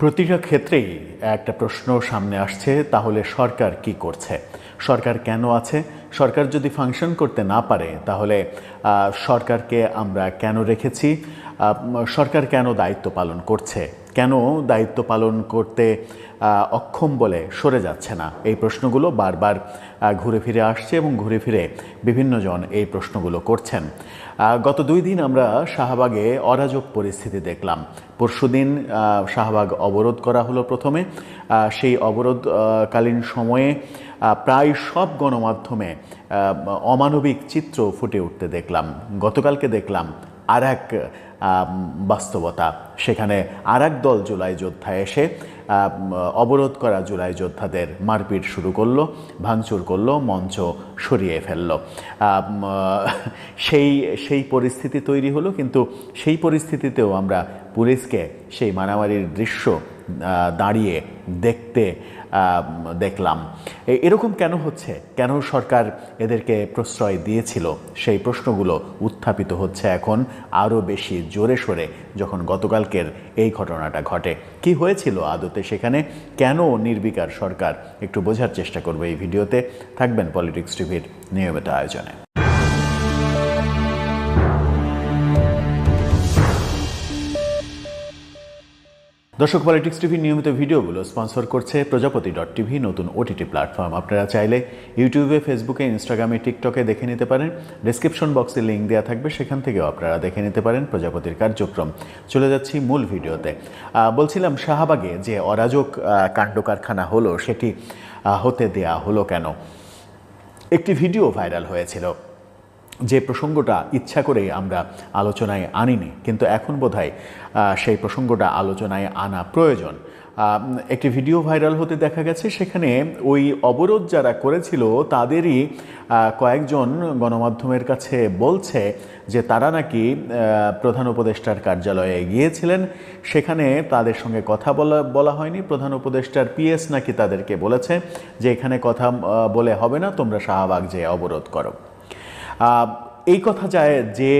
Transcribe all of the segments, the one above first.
প্রতিটা ক্ষেত্রেই একটা প্রশ্ন সামনে আসছে, তাহলে সরকার কি করছে? সরকার কেন আছে? সরকার যদি ফাংশন করতে না পারে, তাহলে সরকারকে আমরা কেন রেখেছি? সরকার কেন দায়িত্ব পালন করছে? কেন দায়িত্ব পালন করতে অক্ষম বলে সরে যাচ্ছে না? এই প্রশ্নগুলো বারবার ঘুরে ফিরে আসছে এবং ঘুরে ফিরে বিভিন্নজন এই প্রশ্নগুলো করছেন। গত দুই দিন আমরা শাহবাগে অরাজক পরিস্থিতি দেখলাম। পরশুদিন শাহবাগ অবরোধ করা হলো প্রথমে। সেই অবরোধকালীন সময়ে প্রায় সব গণমাধ্যমে অমানবিক চিত্র ফুটে উঠতে দেখলাম। গতকালকে দেখলাম আর এক বাস্তবতা। সেখানে আর দল জুলাই যোদ্ধা এসে অবরোধ করা জুলাই যোদ্ধাদের মারপিট শুরু করল, ভাঙচুর করল, মঞ্চ সরিয়ে ফেলল। সেই সেই পরিস্থিতি তৈরি হলো, কিন্তু সেই পরিস্থিতিতেও আমরা পুলিশকে সেই মারামারির দৃশ্য দাঁড়িয়ে দেখতে দেখলাম। এরকম কেন হচ্ছে? কেন সরকার এদেরকে প্রশ্রয় দিয়েছিল? সেই প্রশ্নগুলো উত্থাপিত হচ্ছে এখন আরও বেশি জোরে সোরে যখন গতকালকের এই ঘটনাটা ঘটে। কি হয়েছিল আদতে সেখানে? কেন নির্বিকার সরকার? একটু বোঝার চেষ্টা করবে এই ভিডিওতে। থাকবেন পলিটিক্স টিভির নিয়মিত আয়োজনে। দর্শক পলিটিক্স টিভির নিয়মিত ভিডিওগুলো স্পন্সর করছে প্রজাপতি ডট টিভি, নতুন ওটিটি প্ল্যাটফর্ম আপনারা চাইলে ইউটিউবে ফেসবুকে ইনস্টাগ্রামে টিকটকে দেখে নিতে পারেন। ডিসক্রিপশন বক্সে লিঙ্ক দেওয়া থাকবে, সেখান থেকেও আপনারা দেখে নিতে পারেন প্রজাপতির কার্যক্রম। চলে যাচ্ছি মূল ভিডিওতে। বলছিলাম শাহবাগে যে অরাজক কাণ্ড কারখানা হলো, সেটি হতে দেয়া হলো কেন? একটি ভিডিও ভাইরাল হয়েছিল। যে প্রসঙ্গটা ইচ্ছা করে আমরা আলোচনায় আনিনি, কিন্তু এখন বোধহয় সেই প্রসঙ্গটা আলোচনায় আনা প্রয়োজন। একটি ভিডিও ভাইরাল হতে দেখা গেছে, সেখানে ওই অবরোধ যারা করেছিল, তাদেরই কয়েকজন গণমাধ্যমের কাছে বলছে যে তারা নাকি প্রধান উপদেষ্টার কার্যালয়ে গিয়েছিলেন। সেখানে তাদের সঙ্গে কথা বলা বলা হয়নি। প্রধান উপদেষ্টার পিএস নাকি তাদেরকে বলেছে যে এখানে কথা বলে হবে না, তোমরা শাহবাগ যে অবরোধ করো। এই কথা যায় যে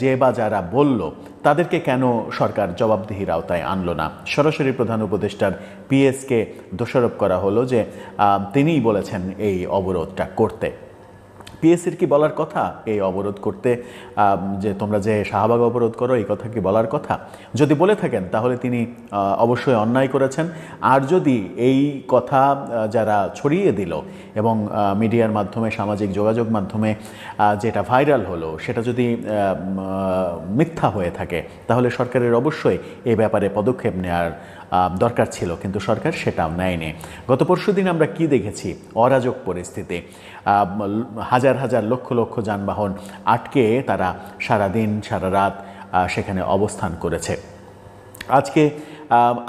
যে বা যারা বলল, তাদেরকে কেন সরকার জবাবদিহির আওতায় আনলো না? সরাসরি প্রধান উপদেষ্টার পিএসকে দোষারোপ করা হলো যে তিনিই বলেছেন এই অবরোধটা করতে। পিএসসির কি বলার কথা? এই অবরোধ করতে যে তোমরা যে শাহবাগ অবরোধ করো, এই কথা কি বলার কথা? যদি বলে থাকেন, তাহলে তিনি অবশ্যই অন্যায় করেছেন। আর যদি এই কথা যারা ছড়িয়ে দিল এবং মিডিয়ার মাধ্যমে, সামাজিক যোগাযোগ মাধ্যমে যেটা ভাইরাল হলো, সেটা যদি মিথ্যা হয়ে থাকে, তাহলে সরকারের অবশ্যই এই ব্যাপারে পদক্ষেপ নেওয়ার দরকার ছিল, কিন্তু সরকার সেটাও নেয়নি। গত পরশু দিন আমরা কি দেখেছি? অরাজক পরিস্থিতি। হাজার হাজার লক্ষ লক্ষ যানবাহন আটকে তারা সারা দিন, সারা রাত সেখানে অবস্থান করেছে। আজকে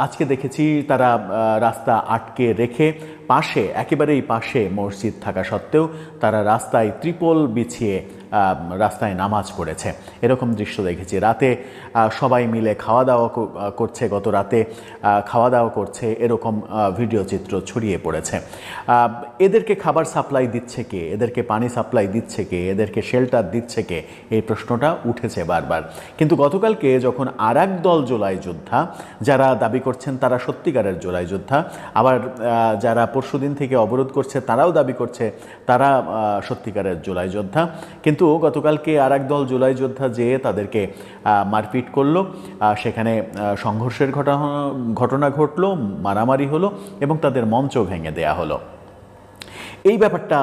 আজকে দেখেছি তারা রাস্তা আটকে রেখে পাশে, একেবারেই পাশে মসজিদ থাকা সত্ত্বেও তারা রাস্তায় ত্রিপল বিছিয়ে রাস্তায় নামাজ পড়েছে। এরকম দৃশ্য দেখেছি। রাতে সবাই মিলে খাওয়া দাওয়া করছে, গত রাতে খাওয়া দাওয়া করছে, এরকম ভিডিও চিত্র ছড়িয়ে পড়েছে। এদেরকে খাবার সাপ্লাই দিচ্ছে কে? এদেরকে পানি সাপ্লাই দিচ্ছে কে? এদেরকে শেল্টার দিচ্ছে কে? এই প্রশ্নটা উঠেছে বারবার। কিন্তু গতকালকে যখন আর দল জোলাই যোদ্ধা, যারা দাবি করছেন তারা সত্যিকারের জোলাই যোদ্ধা, আবার যারা পরশুদিন থেকে অবরোধ করছে তারাও দাবি করছে তারা সত্যিকারের জোলাই যোদ্ধা। কিন্তু গতকালকে আর দল জুলাই যোদ্ধা যেয়ে তাদেরকে মারপিট করল। সেখানে সংঘর্ষের ঘটনা ঘটনা ঘটলো, মারামারি হলো এবং তাদের মঞ্চ ভেঙে দেয়া হলো। এই ব্যাপারটা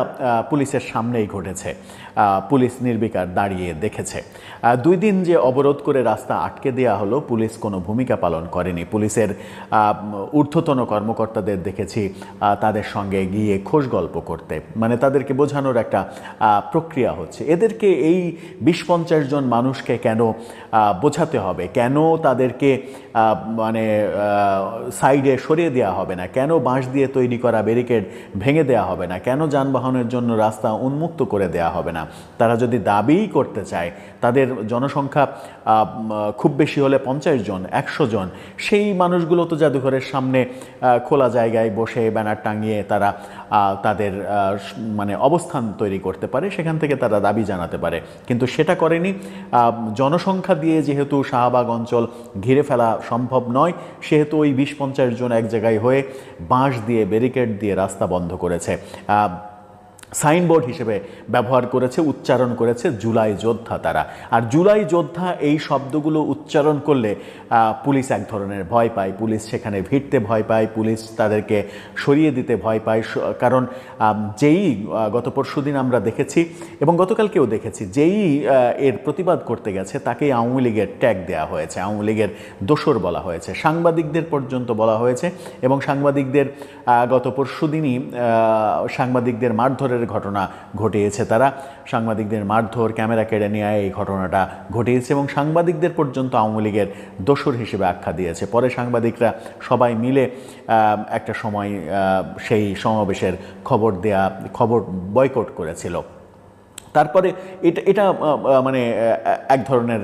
পুলিশের সামনেই ঘটেছে। পুলিশ নির্বিকার দাঁড়িয়ে দেখেছে। দুই দিন যে অবরোধ করে রাস্তা আটকে দেওয়া হলো, পুলিশ কোনো ভূমিকা পালন করেনি। পুলিশের ঊর্ধ্বতন কর্মকর্তাদের দেখেছি তাদের সঙ্গে গিয়ে খোশ গল্প করতে। মানে তাদেরকে বোঝানোর একটা প্রক্রিয়া হচ্ছে। এদেরকে এই বিশ পঞ্চাশ জন মানুষকে কেন বোঝাতে হবে? কেন তাদেরকে মানে সাইডে সরিয়ে দেওয়া হবে না? কেন বাঁশ দিয়ে তৈরি করা ব্যারিকেড ভেঙে দেওয়া হবে না? কেন যানবাহনের জন্য রাস্তা উন্মুক্ত করে দেয়া হবে না? তারা যদি দাবিই করতে চায়, তাদের জনসংখ্যা খুব বেশি হলে পঞ্চাশ জন, একশো জন, সেই মানুষগুলো তো জাদুঘরের সামনে খোলা জায়গায় বসে ব্যানার টাঙিয়ে তারা তাদের মানে অবস্থান তৈরি করতে পারে, সেখান থেকে তারা দাবি জানাতে পারে। কিন্তু সেটা করেনি। জনসংখ্যা দিয়ে যেহেতু শাহবাগ অঞ্চল ঘিরে ফেলা সম্ভব নয়, সেহেতু ওই বিশ পঞ্চাশ জন এক জায়গায় হয়ে বাঁশ দিয়ে, ব্যারিকেড দিয়ে রাস্তা বন্ধ করেছে। সাইনবোর্ড হিসেবে ব্যবহার করেছে উচ্চারণ করেছে জুলাই যোদ্ধা তারা। আর জুলাই যোদ্ধা এই শব্দগুলো উচ্চারণ করলে পুলিশ এক ধরনের ভয় পায়। পুলিশ সেখানে ভিড়তে ভয় পায় পুলিশ তাদেরকে সরিয়ে দিতে ভয় পায়। কারণ যেই গত পরশুদিন আমরা দেখেছি এবং গতকালকেও দেখেছি যেই এর প্রতিবাদ করতে গেছে তাকেই আওয়ামী লীগের ট্যাগ দেওয়া হয়েছে। আওয়ামী লীগের দোসর বলা হয়েছে। সাংবাদিকদের পর্যন্ত বলা হয়েছে এবং সাংবাদিকদের গত পরশুদিনই আহ, সাংবাদিকদের মারধরের ঘটনা ঘটিয়েছে। তারা সাংবাদিকদের মারধর, ক্যামেরা কেড়ে নেওয়ায় এই ঘটনাটা ঘটিয়েছে এবং সাংবাদিকদের পর্যন্ত আওয়ামী লীগের দোসর হিসেবে আখ্যা দিয়েছে। পরে সাংবাদিকরা সবাই মিলে একটা সময় সেই সমাবেশের খবর দেয়া, খবর বয়কট করেছিল। তারপরে এটা এটা মানে এক ধরনের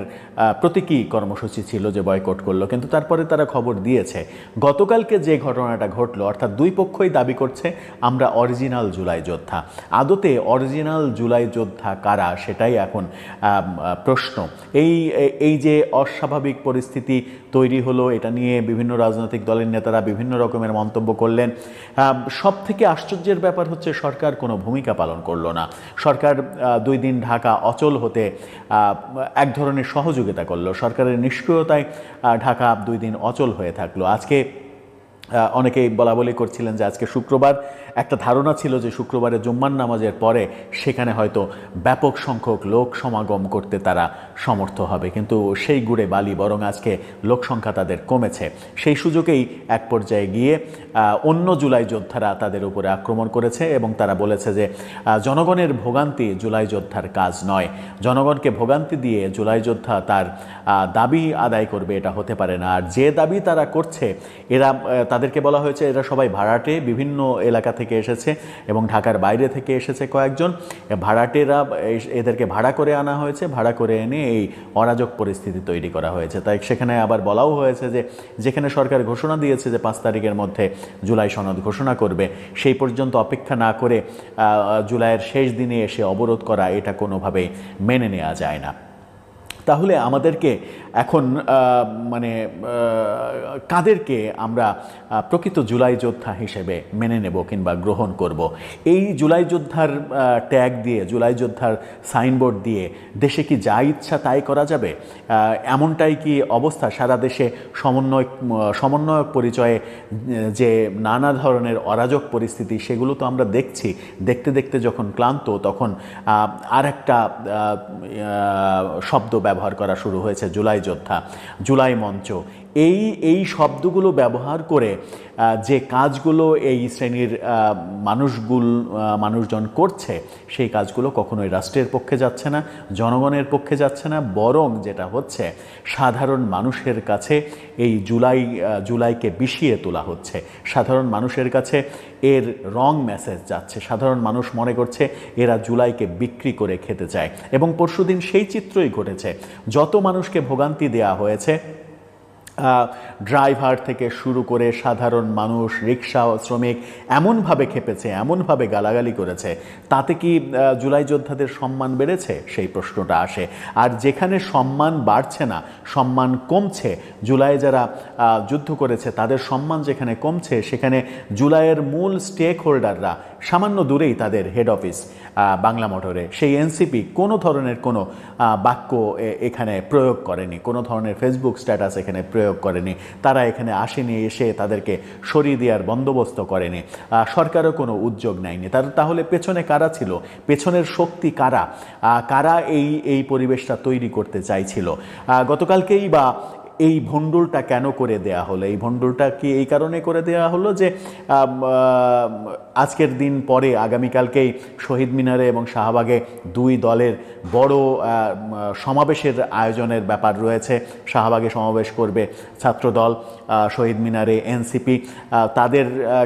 প্রতীকী কর্মসূচি ছিল যে বয়কট করল। কিন্তু তারপরে তারা খবর দিয়েছে, গতকালকে যে ঘটনাটা ঘটলো, অর্থাৎ দুই পক্ষই দাবি করছে, আমরা অরিজিনাল জুলাই যোদ্ধা। আদতে অরিজিনাল জুলাই যোদ্ধা কারা, সেটাই এখন প্রশ্ন। এই এই যে অস্বাভাবিক পরিস্থিতি তৈরি হলো, এটা নিয়ে বিভিন্ন রাজনৈতিক দলের নেতারা বিভিন্ন রকমের মন্তব্য করলেন। সব থেকে আশ্চর্যের ব্যাপার হচ্ছে, সরকার কোনো ভূমিকা পালন করল না। সরকার দুই দিন ঢাকা অচল হতে এক ধরনের সহযোগিতা করল। সরকারের নিষ্ক্রিয়তায় ঢাকা দুই দিন অচল হয়ে থাকল। আজকে অনেকেই বলা বলি করছিলেন যে আজকে শুক্রবার। একটা ধারণা ছিল যে শুক্রবারে জুম্মান নামাজের পরে সেখানে হয়তো ব্যাপক সংখ্যক লোক সমাগম করতে তারা সমর্থ হবে। কিন্তু সেই গুড়ে বালি বরং আজকে লোক সংখ্যা তাদের কমেছে। সেই সুযোগেই এক পর্যায়ে গিয়ে অন্য জুলাই যোদ্ধারা তাদের উপরে আক্রমণ করেছে এবং তারা বলেছে যে জনগণের ভোগান্তি জুলাই যোদ্ধার কাজ নয়। জনগণকে ভোগান্তি দিয়ে জুলাই যোদ্ধা তার দাবি আদায় করবে এটা হতে পারে না। আর যে দাবি তারা করছে, এরা তাদেরকে বলা হয়েছে, এরা সবাই ভাড়াটে, বিভিন্ন এলাকা থেকে এসেছে এবং ঢাকার বাইরে থেকে এসেছে কয়েকজন। ভাড়াটেরা এদেরকে ভাড়া করে আনা হয়েছে, ভাড়া করে এনে এই অরাজক পরিস্থিতি তৈরি করা হয়েছে। তাই সেখানে আবার বলাও হয়েছে যে, যেখানে সরকার ঘোষণা দিয়েছে যে পাঁচ তারিখের মধ্যে জুলাই সনদ ঘোষণা করবে, সেই পর্যন্ত অপেক্ষা না করে জুলাইয়ের শেষ দিনে এসে অবরোধ করা এটা কোনোভাবেই মেনে নেওয়া যায় না। তাহলে আমাদেরকে এখন মানে কাদেরকে আমরা প্রকৃত জুলাই যোদ্ধা হিসেবে মেনে নেব কিংবা গ্রহণ করব। এই জুলাই যোদ্ধার ট্যাগ দিয়ে, জুলাই যোদ্ধার সাইনবোর্ড দিয়ে দেশে কি যা ইচ্ছা তাই করা যাবে? এমনটাই কি অবস্থা? সারা দেশে সমন্বয় সমন্বয়ক পরিচয়ে যে নানা ধরনের অরাজক পরিস্থিতি, সেগুলো তো আমরা দেখছি। দেখতে দেখতে যখন ক্লান্ত, তখন আর একটা শব্দ ব্যবহার করা শুরু হয়েছে জুলাই যোদ্ধা জুলাই মঞ্চ। এই এই শব্দগুলো ব্যবহার করে যে কাজগুলো এই শ্রেণির মানুষগুল মানুষজন করছে, সেই কাজগুলো কখনোই রাষ্ট্রের পক্ষে যাচ্ছে না, জনগণের পক্ষে যাচ্ছে না, বরং যেটা হচ্ছে, সাধারণ মানুষের কাছে এই জুলাই জুলাইকে বিষিয়ে তোলা হচ্ছে। সাধারণ মানুষের কাছে এর রং মেসেজ যাচ্ছে। সাধারণ মানুষ মনে করছে এরা জুলাইকে বিক্রি করে খেতে চায়। এবং পরশুদিন সেই চিত্রই ঘটেছে। যত মানুষকে ভোগান্তি দেয়া হয়েছে ড্রাইভার থেকে শুরু করে সাধারণ মানুষ, রিক্সা শ্রমিক এমনভাবে খেপেছে, এমনভাবে গালাগালি করেছে, তাতে কি জুলাই যোদ্ধাদের সম্মান বেড়েছে? সেই প্রশ্নটা আসে। আর যেখানে সম্মান বাড়ছে না, সম্মান কমছে জুলাই যারা যুদ্ধ করেছে, তাদের সম্মান যেখানে কমছে, সেখানে জুলাইয়ের মূল স্টেক হোল্ডাররা সামান্য দূরেই তাদের হেড অফিস বাংলা মোটরে। সেই এনসিপি কোনো ধরনের কোনো বাক্য এখানে প্রয়োগ করেনি, কোনো ধরনের ফেসবুক স্ট্যাটাস এখানে প্রয়োগ করেনি। তারা এখানে আসেনি, এসে তাদেরকে সরিয়ে দেওয়ার বন্দোবস্ত করেনি। সরকারও কোনো উদ্যোগ নেয়নি। তার, তাহলে পেছনে কারা ছিল? পেছনের শক্তি কারা? কারা এই এই পরিবেশটা তৈরি করতে চাইছিল? গতকালকেই বা এই ভণ্ডুলটা কেন করে দেয়া হলো? এই ভণ্ডুলটা কি এই কারণে করে দেয়া হলো যে আজকের দিন পরে আগামীকালকেই শহীদ মিনারে এবং শাহবাগে দুই দলের বড় সমাবেশের আয়োজনের ব্যাপার রয়েছে। শাহবাগে সমাবেশ করবে ছাত্রদল শহীদ মিনারে এনসিপি। তাদের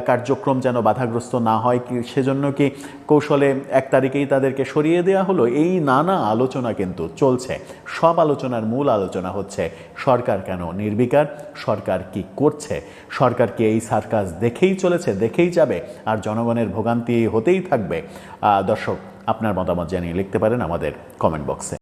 কার্যক্রম যেন বাধাগ্রস্ত না হয় কি, সেজন্য কি কৌশলে এক তারিখেই তাদেরকে সরিয়ে দেওয়া হলো? এই নানা আলোচনা কিন্তু চলছে। সব আলোচনার মূল আলোচনা হচ্ছে সরকার কেন নির্বিকার? সরকার কি করছে? সরকার কি এই সার্কাস দেখেই চলেছে, দেখেই যাবে? আর জনগণের ভোগান্তি হতেই থাকবে? দর্শক, আপনার মতামত জানিয়ে লিখতে পারেন আমাদের কমেন্ট বক্সে